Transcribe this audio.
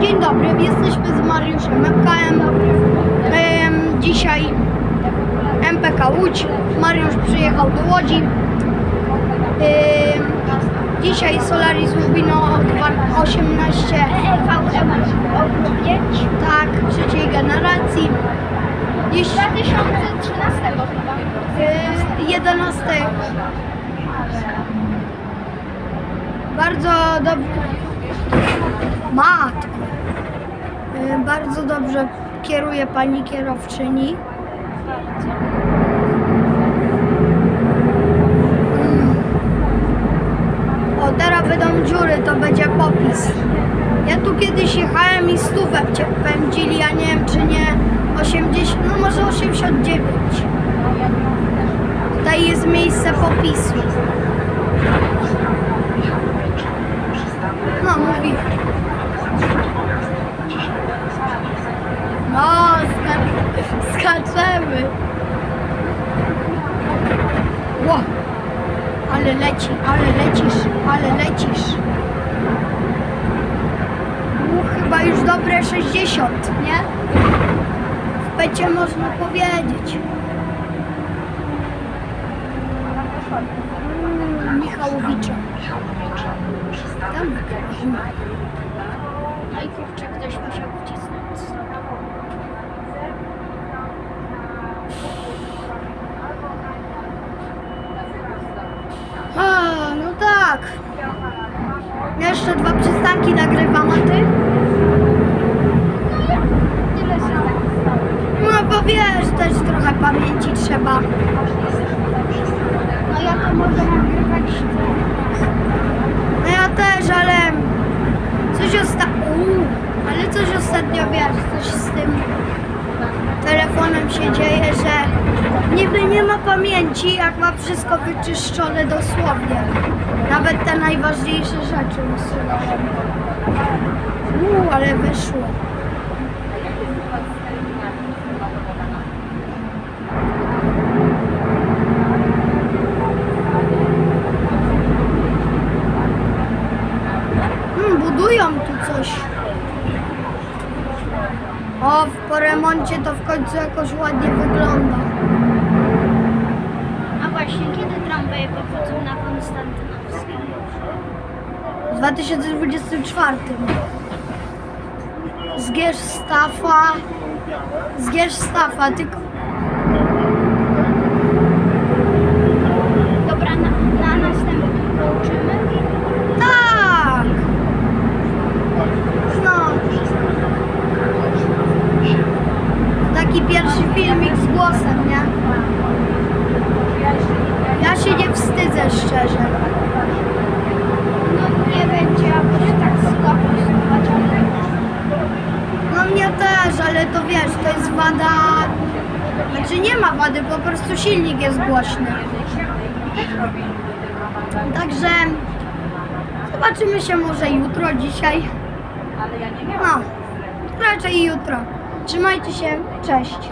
Dzień dobry, jesteśmy z Mariuszem MKM. Em, dzisiaj MPK Łódź. Mariusz przyjechał do Łodzi. Em, dzisiaj Solaris Lubino 18 VM 5 tak, trzeciej generacji. Dziś 2013 chyba. y, 11 bardzo dobrze matko Y, bardzo dobrze kieruje pani kierowczyni Mm. o teraz będą dziury to będzie popis ja tu kiedyś jechałem i stówę pędzili, ja nie wiem czy nie 80, no może 89 Tutaj jest miejsce popisu. No, mówi. No, skaczemy. Ło, ale leci, ale lecisz, ale lecisz. U, chyba już dobre 60, nie? W pecie można powiedzieć. Michałowicza. Tam No kurczę, ktoś musiał wcisnąć. A, tak. Jeszcze dwa przystanki nagrywam, a ty? No bo wiesz, też trochę pamięci trzeba. No ja to mogę nagrywać No ja też, ale coś ostatnio... Ale coś ostatnio, wiesz, coś z tym telefonem się dzieje, że niby nie ma pamięci, jak ma wszystko wyczyszczone dosłownie. Nawet te najważniejsze rzeczy usuwa. Uuu, ale wyszło. Hmm, budują tu coś. O, po remoncie to w końcu jakoś ładnie wygląda. Właśnie, kiedy tramwaje pochodzą na Konstantynowskiej? W 2024. Zgierz Stafa. Zgierz Stafa, tylko... Dobra, na, na następnym kończymy. Tak! No. Taki pierwszy filmik z głosem, nie? Ja się nie wstydzę szczerze. No nie będzie jakoś tak słabo słuchać, ale No mnie też, ale to wiesz, to jest wada... Znaczy nie ma wady, po prostu silnik jest głośny. Także zobaczymy się może jutro, dzisiaj. No, raczej jutro. Trzymajcie się, cześć.